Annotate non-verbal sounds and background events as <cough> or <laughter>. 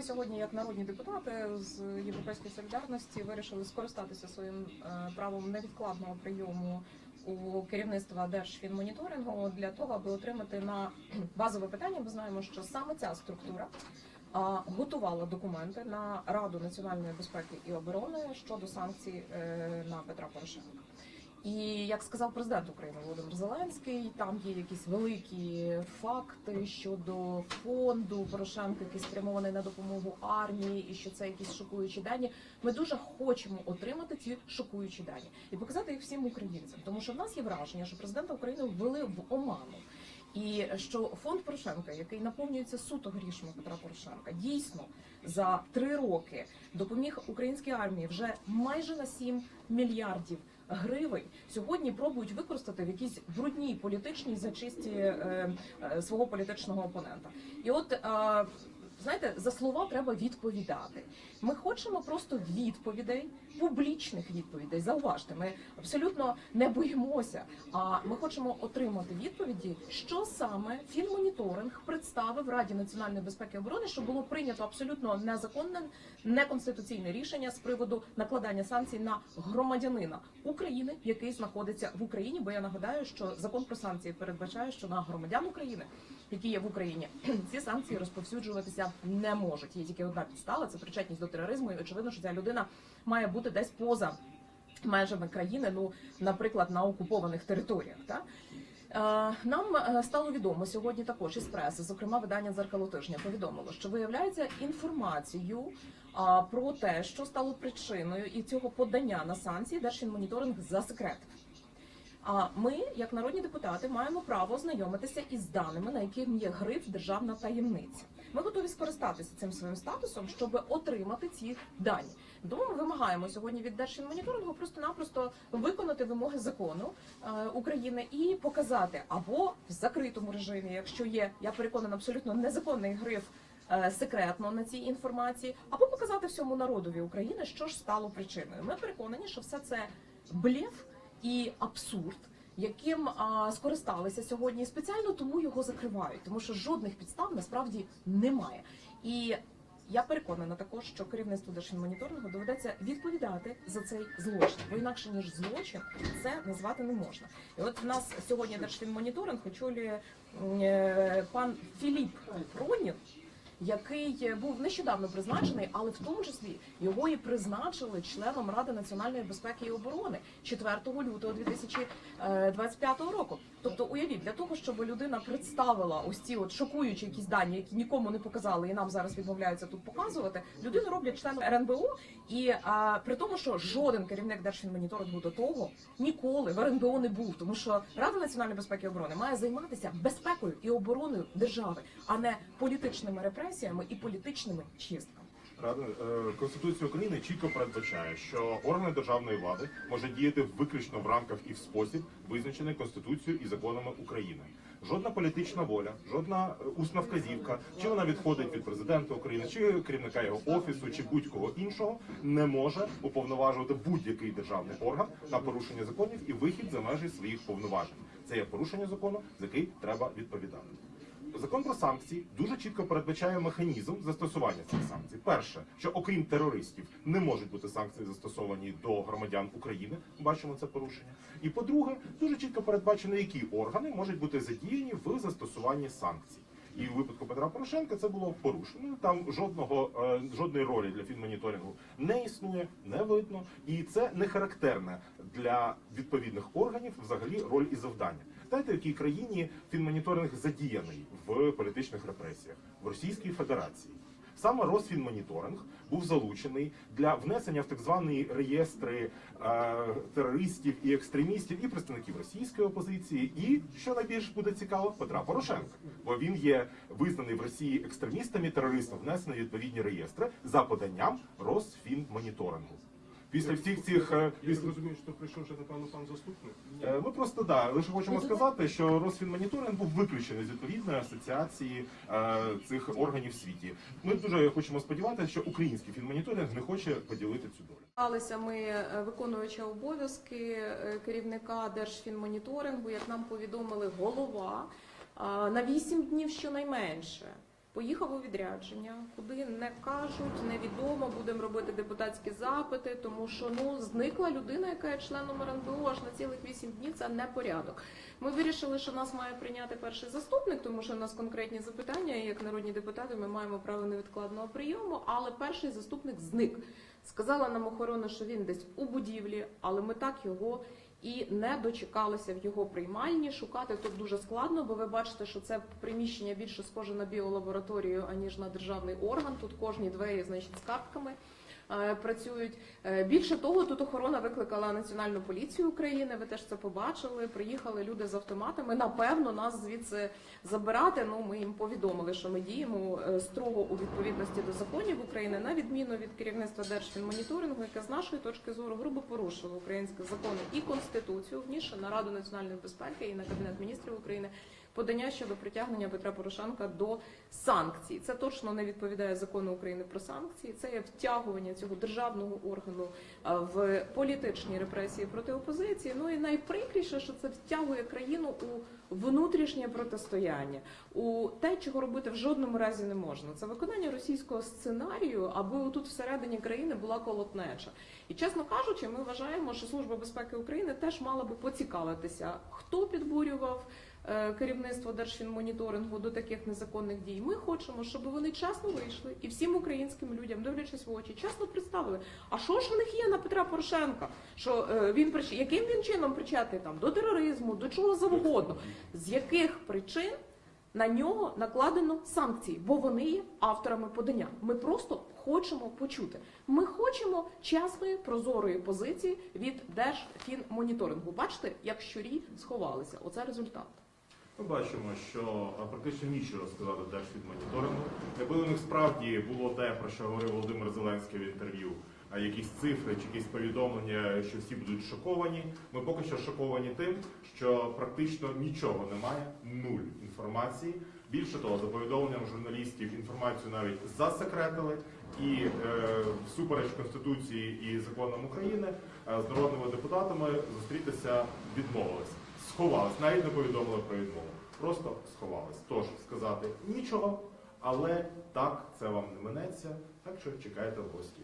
ми сьогодні, як народні депутати з Європейської солідарності, вирішили скористатися своїм е, правом невідкладного прийому у керівництва Держфінмоніторингу для того, аби отримати на <clears throat> базове питання. Ми знаємо, що саме ця структура готувала документи на Раду національної безпеки і оборони щодо санкцій е, на Петра Порошенка. І як сказав президент України Володимир Зеленський, там є якісь великі факти щодо фонду Порошенка, який спрямований на допомогу армії, і що це якісь шокуючі дані. Ми дуже хочемо отримати ці шокуючі дані і показати їх всім українцям, тому що в нас є враження, що президента України ввели в оману. І що фонд Порошенка, який наповнюється суто грішми Петра Порошенка, дійсно за три роки допоміг українській армії вже майже на 7 мільярдів гривень. Сьогодні пробують використати в якійсь брудній політичній зачисті е, е, свого політичного опонента. І от е, знаєте, за слова треба відповідати. Ми хочемо просто відповідей, публічних відповідей. Зауважте, ми абсолютно не боїмося. А ми хочемо отримати відповіді, що саме фінмоніторинг представив Раді національної безпеки і оборони, що було прийнято абсолютно незаконне, неконституційне рішення з приводу накладання санкцій на громадянина України, який знаходиться в Україні. Бо я нагадаю, що закон про санкції передбачає, що на громадян України, які є в Україні, <clears throat> ці санкції розповсюджуватися не можуть. Є тільки одна підстава це причетність до тероризму. І очевидно, що ця людина має бути десь поза межами країни, ну, наприклад, на окупованих територіях. Так? Е, Нам е, стало відомо сьогодні також із преси, зокрема видання дзеркало тижня, повідомило, що виявляється інформацію про те, що стало причиною і цього подання на санкції Держфінмоніторинг засекретив. А ми, як народні депутати, маємо право ознайомитися із даними, на яких є гриф державна таємниця. Ми готові скористатися цим своїм статусом, щоб отримати ці дані. Тому ми вимагаємо сьогодні від Держфінмоніторингу просто-напросто виконати вимоги закону е, України і показати або в закритому режимі, якщо є, я переконана, абсолютно незаконний гриф. е, Секретно на цій інформації, або показати всьому народові України, що ж стало причиною. Ми переконані, що все це блеф і абсурд, яким а, скористалися сьогодні, спеціально тому його закривають, тому що жодних підстав насправді немає. І я переконана також, що керівництву Держфінмоніторингу доведеться відповідати за цей злочин, бо інакше ніж злочин це назвати не можна. І от в нас сьогодні Держфінмоніторинг очолює е, пан Філіп Пронін, який був нещодавно призначений, але в тому числі його і призначили членом Ради національної безпеки і оборони 4 лютого 2025 року. Тобто, уявіть, для того, щоб людина представила ось ці от шокуючі якісь дані, які нікому не показали, і нам зараз відмовляються тут показувати. Людину роблять членом РНБО, і а, при тому, що жоден керівник Держфінмоніторингу до того ніколи в РНБО не був, тому що Рада національної безпеки і оборони має займатися безпекою і обороною держави, а не політичними репресіями і політичними чистками. Рада е, Конституція України чітко передбачає, що органи державної влади можуть діяти виключно в рамках і в спосіб, визначений Конституцією і законами України. Жодна політична воля, жодна е, усна вказівка, чи вона відходить від президента України, чи керівника його офісу, чи будь-кого іншого, не може уповноважувати будь-який державний орган на порушення законів і вихід за межі своїх повноважень. Це є порушення закону, за який треба відповідати. Закон про санкції дуже чітко передбачає механізм застосування цих санкцій. Перше, що окрім терористів не можуть бути санкції застосовані до громадян України. Бачимо це порушення. І по-друге, дуже чітко передбачено, які органи можуть бути задіяні в застосуванні санкцій. І у випадку Петра Порошенка це було порушено. Там жодного е, жодної ролі для фінмоніторингу не існує, не видно, і це не характерне для відповідних органів взагалі роль і завдання. Знаєте, в якій країні фінмоніторинг задіяний в політичних репресіях в Російській Федерації. Саме Росфінмоніторинг був залучений для внесення в так звані реєстри е, терористів і екстремістів і представників російської опозиції, і що найбільш буде цікаво, Петра Порошенка, бо він є визнаний в Росії екстремістами терористом, внесений відповідні реєстри за поданням Росфінмоніторингу. Після всіх цих е, Я зрозумів, що прийшов вже напевно пан заступник. Е, Ми просто да лише хочемо сказати, що Росфінмоніторинг був виключений з відповідної асоціації е, цих органів в світі. Ми дуже хочемо сподіватися, що український фінмоніторинг не хоче поділити цю долю. Сталися ми е, виконуюча обов'язки е, керівника Держфінмоніторингу, як нам повідомили голова, а, на 8 днів щонайменше Поїхав у відрядження, куди не кажуть, невідомо, будемо робити депутатські запити, тому що ну зникла людина, яка є членом РНБО аж на цілих вісім днів. Це не порядок. Ми вирішили, що нас має прийняти перший заступник, тому що у нас конкретні запитання. і Як народні депутати, ми маємо право невідкладного прийому. Але перший заступник зник. Сказала нам охорона, що він десь у будівлі, але ми так його і не дочекалися в його приймальні. Шукати тут дуже складно, бо ви бачите, що це приміщення більше схоже на біолабораторію, аніж на державний орган. Тут кожні двері, значить, з картками. Е, Працюють Е, більше того, тут охорона викликала національну поліцію України. Ви теж це побачили. Приїхали люди з автоматами. Напевно, нас звідси забирати. Ну ми їм повідомили, що ми діємо е, строго у відповідності до законів України, на відміну від керівництва Держфінмоніторингу, яке з нашої точки зору грубо порушило українські закони і конституцію, вніше на Раду національної безпеки і на кабінет міністрів України. Подання щодо притягнення Петра Порошенка до санкцій. Це точно не відповідає закону України про санкції. Це є втягування цього державного органу е, в політичні репресії проти опозиції. Ну і найприкріше, що це втягує країну у внутрішнє протистояння, у те, чого робити в жодному разі не можна. Це виконання російського сценарію, аби тут всередині країни була колотнеча. І чесно кажучи, ми вважаємо, що Служба безпеки України теж мала би поцікавитися, хто підбурював керівництво Держфінмоніторингу до таких незаконних дій. Ми хочемо, щоб вони чесно вийшли і всім українським людям, дивлячись в очі, чесно представили, а що ж в них є на Петра Порошенка? Що е, він яким він чином причетний там до тероризму, до чого завгодно, з яких причин? На нього накладено санкції, бо вони є авторами подання. Ми просто хочемо почути. Ми хочемо чесної прозорої позиції від Держфінмоніторингу. Бачите, як щурі сховалися. Оце результат. Ми бачимо, що практично нічого сказати Держфідмоніторингу. Якби у них справді було те, про що говорив Володимир Зеленський в інтерв'ю, якісь цифри чи якісь повідомлення, що всі будуть шоковані. Ми поки що шоковані тим, що практично нічого немає, нуль інформації. Більше того, за повідомленням журналістів інформацію навіть засекретили і е, всупереч конституції і законам України е, з народними депутатами зустрітися відмовилися. Сховались, навіть не повідомили про відмову. Просто сховались. Тож сказати нічого, але так це вам не минеться. Так що чекайте в гості.